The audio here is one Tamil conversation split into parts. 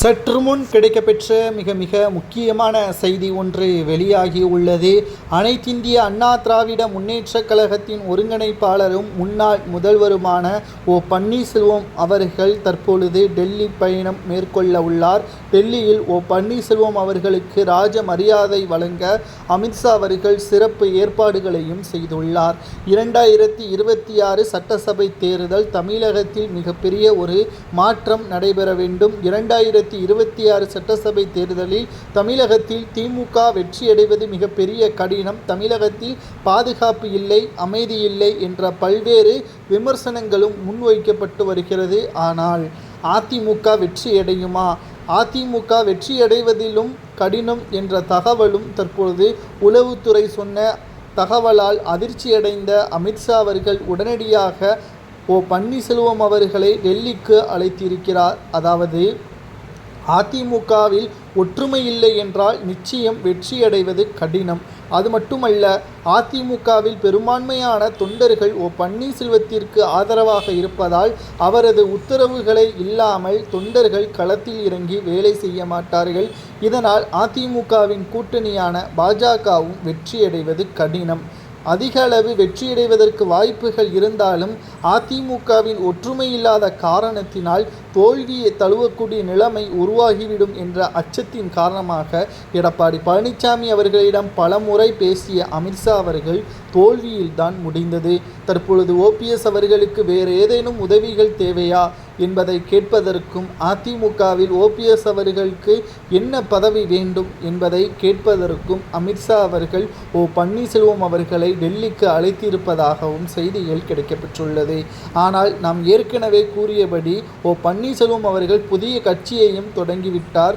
சற்று முன் கிடைக்கப்பெற்ற மிக மிக முக்கியமான செய்தி ஒன்று வெளியாகி உள்ளது. அனைத்திந்திய அண்ணா திராவிட முன்னேற்றக் கழகத்தின் ஒருங்கிணைப்பாளரும் முன்னாள் முதல்வருமான ஓ பன்னீர்செல்வம் அவர்கள் தற்பொழுது டெல்லி பயணம் மேற்கொள்ள உள்ளார். டெல்லியில் ஓ பன்னீர்செல்வம் அவர்களுக்கு ராஜ மரியாதை வழங்க அமித்ஷா அவர்கள் சிறப்பு ஏற்பாடுகளையும் செய்துள்ளார். இரண்டாயிரத்தி இருபத்தி ஆறு சட்டசபை தேர்தல் தமிழகத்தில் மிகப்பெரிய ஒரு மாற்றம் நடைபெற வேண்டும். இரண்டாயிரத்தி இருபத்தி ஆறு சட்டசபை தேர்தலில் தமிழகத்தில் திமுக வெற்றியடைவது மிகப்பெரிய கடினம். தமிழகத்தில் பாதுகாப்பு இல்லை அமைதி இல்லை என்ற பல்வேறு விமர்சனங்களும் முன்வைக்கப்பட்டு வருகிறது. ஆனால் அதிமுக வெற்றியடையுமா? அதிமுக வெற்றியடைவதிலும் கடினம் என்ற தகவலும் தற்பொழுது உளவுத்துறை சொன்ன தகவலால் அதிர்ச்சியடைந்த அமித்ஷா அவர்கள் உடனடியாக ஓ பன்னீர்செல்வம் அவர்களை டெல்லிக்கு அழைத்திருக்கிறார். அதாவது அதிமுகவில் ஒற்றுமை இல்லை என்றால் நிச்சயம் வெற்றியடைவது கடினம். அது மட்டுமல்ல அதிமுகவில் பெரும்பான்மையான தொண்டர்கள் ஓ பன்னீர்செல்வத்திற்கு ஆதரவாக இருப்பதால் அவரது உத்தரவுகளை இல்லாமல் தொண்டர்கள் களத்தில் இறங்கி வேலை செய்ய மாட்டார்கள். இதனால் அதிமுகவின் கூட்டணியான பாஜகவும் வெற்றியடைவது கடினம். அதிக அளவு வெற்றியடைவதற்கு வாய்ப்புகள் இருந்தாலும் அதிமுகவின் ஒற்றுமை இல்லாத காரணத்தினால் தோல்வியை தழுவக்கூடிய நிலைமை உருவாகிவிடும் என்ற அச்சத்தின் காரணமாக எடப்பாடி பழனிசாமி அவர்களிடம் பலமுறை பேசிய அமித்ஷா அவர்கள் தோல்வியில்தான் முடிந்தது. தற்பொழுது ஓபிஎஸ் அவர்களுக்கு வேறு ஏதேனும் உதவிகள் தேவையா என்பதை கேட்பதற்கும் அதிமுகவில் ஓபிஎஸ் அவர்களுக்கு என்ன பதவி வேண்டும் என்பதை கேட்பதற்கும் அமித்ஷா அவர்கள் ஓ பன்னீர்செல்வம் அவர்களை டெல்லிக்கு அழைத்திருப்பதாகவும் செய்திகள் கிடைக்கப்பெற்றுள்ளது. ஆனால் நாம் ஏற்கனவே கூறியபடி ஓ பன்னீர்செல்வம் அவர்கள் புதிய கட்சியையும் தொடங்கிவிட்டார்.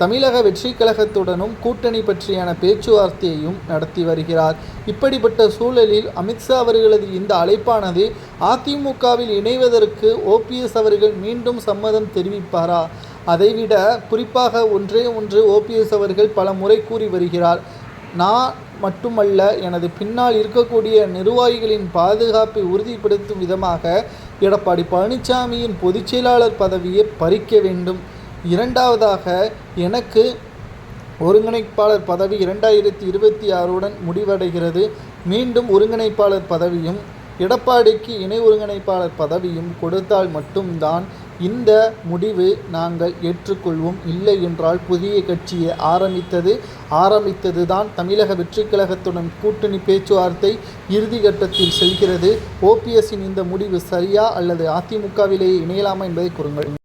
தமிழக வெற்றி கழகத்துடனும் கூட்டணி பற்றியான பேச்சுவார்த்தையையும் நடத்தி வருகிறார். இப்படிப்பட்ட சூழலில் அமித்ஷா அவர்களது இந்த அழைப்பானது அதிமுகவில் இணைவதற்கு ஓபிஎஸ் அவர்கள் மீண்டும் சம்மதம் தெரிவிப்பாரா? அதைவிட குறிப்பாக ஒன்றே ஒன்று ஓபிஎஸ் அவர்கள் பல முறை கூறி வருகிறார். நான் மட்டுமல்ல எனது பின்னால் இருக்கக்கூடிய நிர்வாகிகளின் பாதுகாப்பை உறுதிப்படுத்தும் விதமாக எடப்பாடி பழனிசாமியின் பொதுச் செயலாளர் பதவியை பறிக்க வேண்டும். இரண்டாவதாக எனக்கு ஒருங்கிணைப்பாளர் பதவி இரண்டாயிரத்தி இருபத்தி ஆறுடன் முடிவடைகிறது. மீண்டும் ஒருங்கிணைப்பாளர் பதவியும் எடப்பாடிக்கு இணை ஒருங்கிணைப்பாளர் பதவியும் கொடுத்தால் மட்டும்தான் இந்த முடிவு நாங்கள் ஏற்றுக்கொள்வோம். இல்லை என்றால் புதிய கட்சியை ஆரம்பித்தது ஆரம்பித்தது தான் தமிழக வெற்றிக் கழகத்துடன் கூட்டணி பேச்சுவார்த்தை இறுதி கட்டத்தில் செல்கிறது. ஓபிஎஸ்ஸின் இந்த முடிவு சரியா அல்லது அதிமுகவிலேயே இணையலாமா என்பதை கூறுங்கள்.